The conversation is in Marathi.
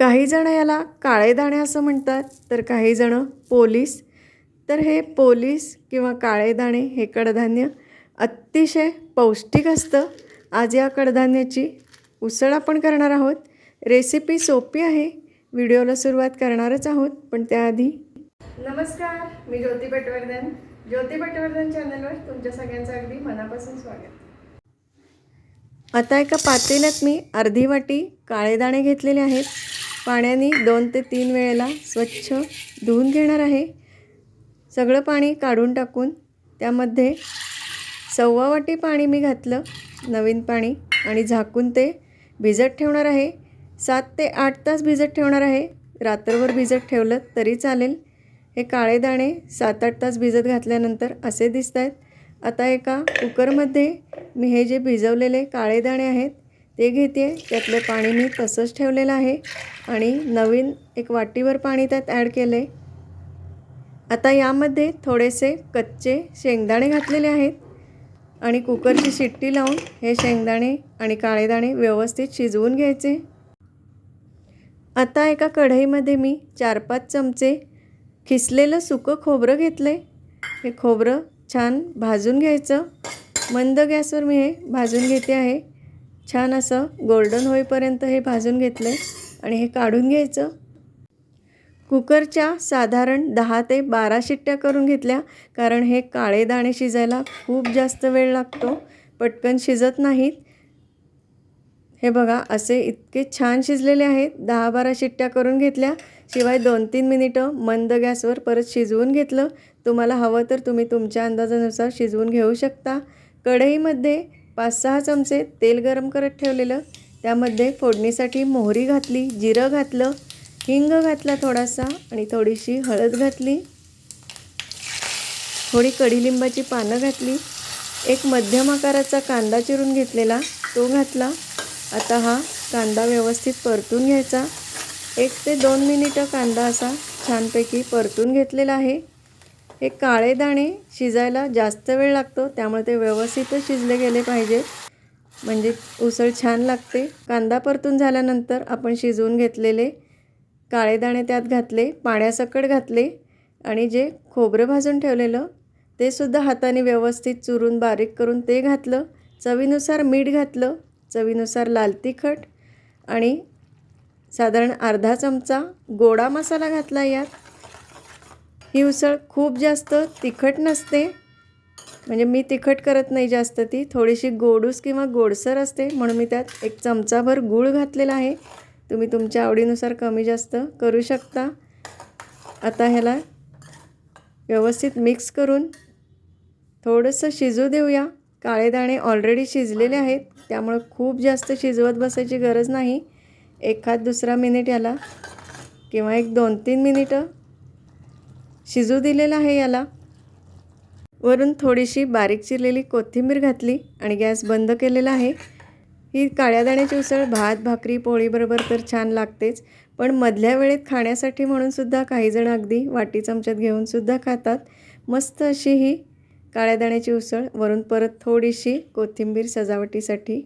काही जण याला काळे दाणे असं म्हणतात तर काही जण पोलीस. तर हे पोलीस किंवा काळे दाणे हे कडधान्य अतिशय पौष्टिक असतं. आज या कडधान्याची उसळ आपण करणार आहोत. रेसिपी सोपी आहे. व्हिडिओला सुरुवात करणारच आहोत पण त्याआधी नमस्कार मी ज्योती पटवर्धन. ज्योती पटवर्धन चॅनलवर तुमच्या सगळ्यांचं अगदी मनापासून स्वागत. आता एका पातेल्यात मी अर्धी वाटी काळे दाणे घेतलेले आहेत. पाण्याने दोन ते तीन वेळेला स्वच्छ धुवून घेणार आहे. सगळं पाणी काढून टाकून त्यामध्ये सव्वा वाटी पाणी मी घातलं नवीन पाणी आणि झाकून ते भिजत ठेवणार आहे. सात ते आठ तास भिजत ठेवणार आहे. रात्रभर भिजत ठेवलं तरी चालेल. हे काळे दाणे सात आठ तास भिजत घातल्यानंतर असे दिसत आहेत आता एका कुकरमध्ये मी हे जे भिजवलेले काळे दाणे आहेत ते घेते त्यातलं पाणी मी तसंच ठेवलेलं आहे आणि नवीन एक वाटीवर पाणी त्यात ॲड केलं आहे आता यामध्ये थोडेसे कच्चे शेंगदाणे घातलेले आहेत आणि कुकरची शिट्टी लावून हे शेंगदाणे आणि काळेदाणे व्यवस्थित शिजवून घ्यायचे. आता एका कढईमध्ये मी चार पाच चमचे खिसलेलं सुकं खोबरं घेतलं आहे हे खोबरं छान भाजून घ्यायचं. मंद गॅसवर मी हे भाजून घेते आहे. छान असं गोल्डन होईपर्यंत हे भाजून घेतलं आहे आणि हे काढून घ्यायचं. कुकरच्या साधारण दहा ते बारा शिट्ट्या करून घेतल्या कारण हे काळे दाणे शिजायला खूप जास्त वेळ लागतो. पटकन शिजत नाहीत. हे बघा असे इतके छान शिजलेले आहेत. दहा बारा शिट्ट्या करून घेतल्या शिवाय दोन तीन मिनिटं मंद गॅसवर परत शिजवून घेतलं. तुम्हाला हवं तर तुम्ही तुमच्या अंदाजानुसार शिजवून घेऊ शकता. कढईमध्ये पाच सहा चमचे तेल गरम करत ठेवलेलं. त्यामध्ये फोडणीसाठी मोहरी घातली जिरं घातलं हिंग घातला थोडासा आणि थोडीशी हळद घातली. थोडी कढीलिंबाची पानं घातली. एक मध्यम आकाराचा कांदा चिरून घेतलेला तो घातला. आता हा कांदा व्यवस्थित परतून घ्यायचा. एक ते दोन मिनिटं कांदा असा छानपैकी परतून घेतलेला आहे. हे काळे दाणे शिजायला जास्त वेळ लागतो त्यामुळे ते व्यवस्थितच शिजले गेले पाहिजेत म्हणजे उसळ छान लागते. कांदा परतून झाल्यानंतर आपण शिजवून घेतलेले काळे दाणे त्यात घातले पाण्यासकट घातले आणि जे खोबरं भाजून ठेवलेलं ते सुद्धा हाताने व्यवस्थित चुरून बारीक करून ते घातलं. चवीनुसार मीठ घातलं चवीनुसार लाल तिखट आणि साधारण अर्धा चमचा गोडा मसाला घातला यात. ही उसळ खूप जास्त तिखट नसते. म्हणजे मी तिखट करत नाही जास्त ती. थोडीशी गोडूस किंवा गोडसर असते. म्हणून मी त्यात एक चमचाभर गूळ घातलेला आहे. तुम्ही तुमच्या आवडीनुसार कमी जास्त करू शकता. आता ह्याला व्यवस्थित मिक्स करून थोडंसं शिजू देऊया. काळे दाणे ऑलरेडी शिजलेले आहेत. त्यामुळं खूप जास्त शिजवत बसायची गरज नाही. एखाद दुसरा मिनिट याला किंवा एक दोन तीन मिनिटं शिजू दिलेलं आहे याला. वरून थोडीशी बारीक चिरलेली कोथिंबीर घातली आणि गॅस बंद केलेला आहे. ही काळ्या दाण्याची उसळ भात भाकरी पोळीबरोबर तर छान लागतेच पण मधल्या वेळेत खाण्यासाठी म्हणूनसुद्धा काहीजण अगदी वाटी चमच्यात घेऊनसुद्धा खातात. मस्त अशी ही काळ्या दाण्याची उसळ. वरून परत थोडीशी कोथिंबीर सजावटीसाठी